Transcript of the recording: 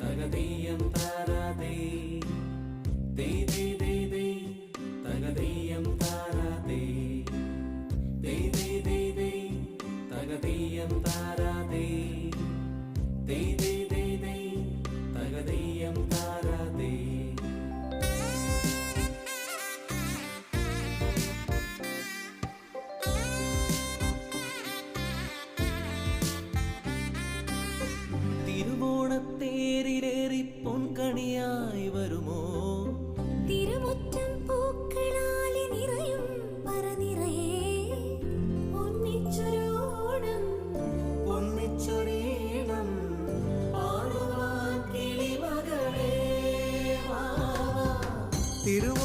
തകതെയ്യം താരാതേ ദേ ദേ ദേ. ദേ തകതെയ്യം താരാതേ ദേ ദേ. ദേ ദേ താരാതേ കണിയായി വരുമോ? തിരുമുറ്റം പൂക്കളാലി നിറയും പറനിറയെ ഒന്നിച്ചൊരോണം ഒന്നിച്ചൊരീണം തിരുവ